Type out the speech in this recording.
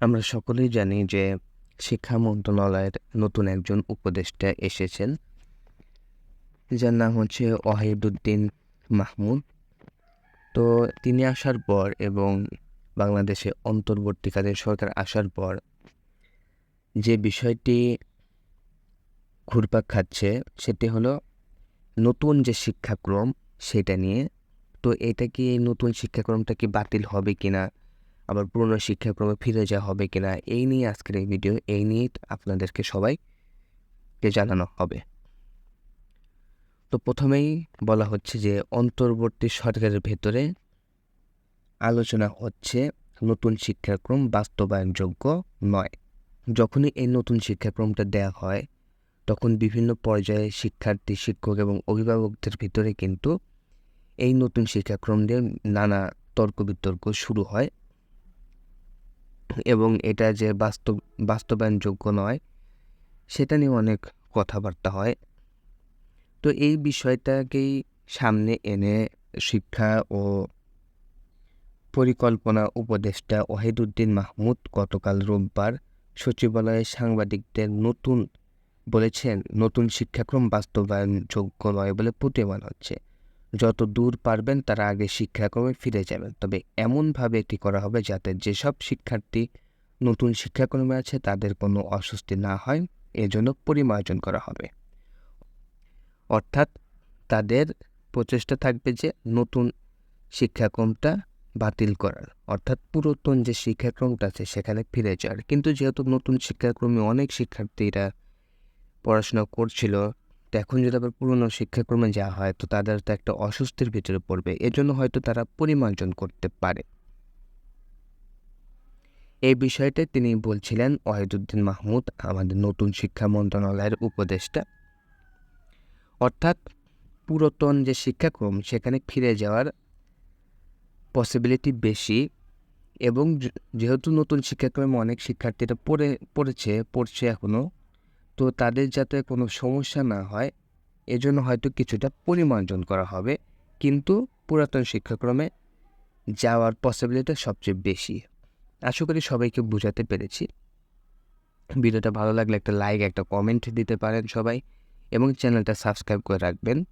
আমরা সকলেই জানি যে শিক্ষা মন্ত্রণালয়ের নতুন একজন উপদেষ্টা এসেছেন। যার নাম হচ্ছে ওয়াহিদুদ্দিন মাহমুদ। তো তিনি আসার পর এবং বাংলাদেশে অন্তর্বর্তীকালীন সরকার আসার পর যে বিষয়টি ঘুরপাক খাচ্ছে সেটি হলো নতুন যে শিক্ষাক্রম সেটা নিয়ে। তো এটা কি নতুন শিক্ষাক্রমটা কি বাতিল হবে কিনা আবার পুরনো শিক্ষাক্রমে ফিরে যাওয়া হবে কিনা, এই নিয়ে আজকের এই ভিডিও এই নিয়ে আপনাদেরকে সবাইকে জানানো হবে। তো প্রথমেই বলা হচ্ছে যে, অন্তর্বর্তী সরকারের ভেতরে আলোচনা হচ্ছে নতুন শিক্ষাক্রম বাস্তবায়নযোগ্য নয়। যখনই এই নতুন শিক্ষাক্রমটা দেওয়া হয়, তখন বিভিন্ন পর্যায়ে শিক্ষার্থী, শিক্ষক এবং অভিভাবকদের ভিতরে কিন্তু এই নতুন শিক্ষাক্রম নিয়ে নানা তর্ক বিতর্ক শুরু হয়। এবং এটা যে বাস্তব, বাস্তবায়নযোগ্য নয়, সেটা নিয়ে অনেক কথাবার্তা হয়। তো এই বিষয়টাকেই সামনে এনে শিক্ষা ও পরিকল্পনা উপদেষ্টা ওয়াহিদুদ্দিন মাহমুদ গতকাল রোববার সচিবালয়ে সাংবাদিকদের নতুন বলেছেন, নতুন শিক্ষাক্রম বাস্তবায়নযোগ্য নয় বলে প্রতীয়মান হচ্ছে। যত দূর পারবেন, তারা আগে শিক্ষাক্রমে ফিরে যাবেন। তবে এমনভাবে এটি করা হবে যাতে যেসব শিক্ষার্থী নতুন শিক্ষাক্রমে আছে, তাদের কোনো অস্বস্তি না হয়। এজন্য পরিমার্জন করা হবে। অর্থাৎ তাদের প্রচেষ্টা থাকবে যে নতুন শিক্ষাক্রমটা বাতিল করার। অর্থাৎ পুরাতন যে শিক্ষাক্রমটা আছে, সেখানে ফিরে যাওয়ার। কিন্তু যেহেতু নতুন শিক্ষাক্রমে অনেক শিক্ষার্থীরা পড়াশোনা করছিল তো এখন যদি আবার পুরনো শিক্ষাক্রমে যাওয়া হয়, তো তাদের তো একটা অস্বস্তির ভিতরে পড়বে। এজন্য হয়তো তারা পরিমার্জন করতে পারে। এই বিষয়টা তিনি বলছিলেন ওয়াহিদুদ্দিন মাহমুদ, আমাদের নতুন শিক্ষা মন্ত্রণালয়ের উপদেষ্টা। অর্থাৎ পুরাতন যে শিক্ষাক্রম, সেখানে ফিরে যাওয়ার পসিবিলিটি বেশি এবং যেহেতু নতুন শিক্ষাক্রমে অনেক শিক্ষার্থীরা পড়ে, পড়েছে, পড়ছে এখনও তো তাদের যাতে কোনো সমস্যা না হয়, এজন্য হয়তো কিছুটা পরিমার্জন করা হবে। কিন্তু পুরাতন শিক্ষাক্রমে যাওয়ার পসিবিলিটি সবচেয়ে বেশি। আশা করি সবাইকে বোঝাতে পেরেছি। ভিডিওটা ভালো লাগলে একটা লাইক একটা কমেন্ট দিতে পারেন সবাই এবং চ্যানেলটা সাবস্ক্রাইব করে রাখবেন।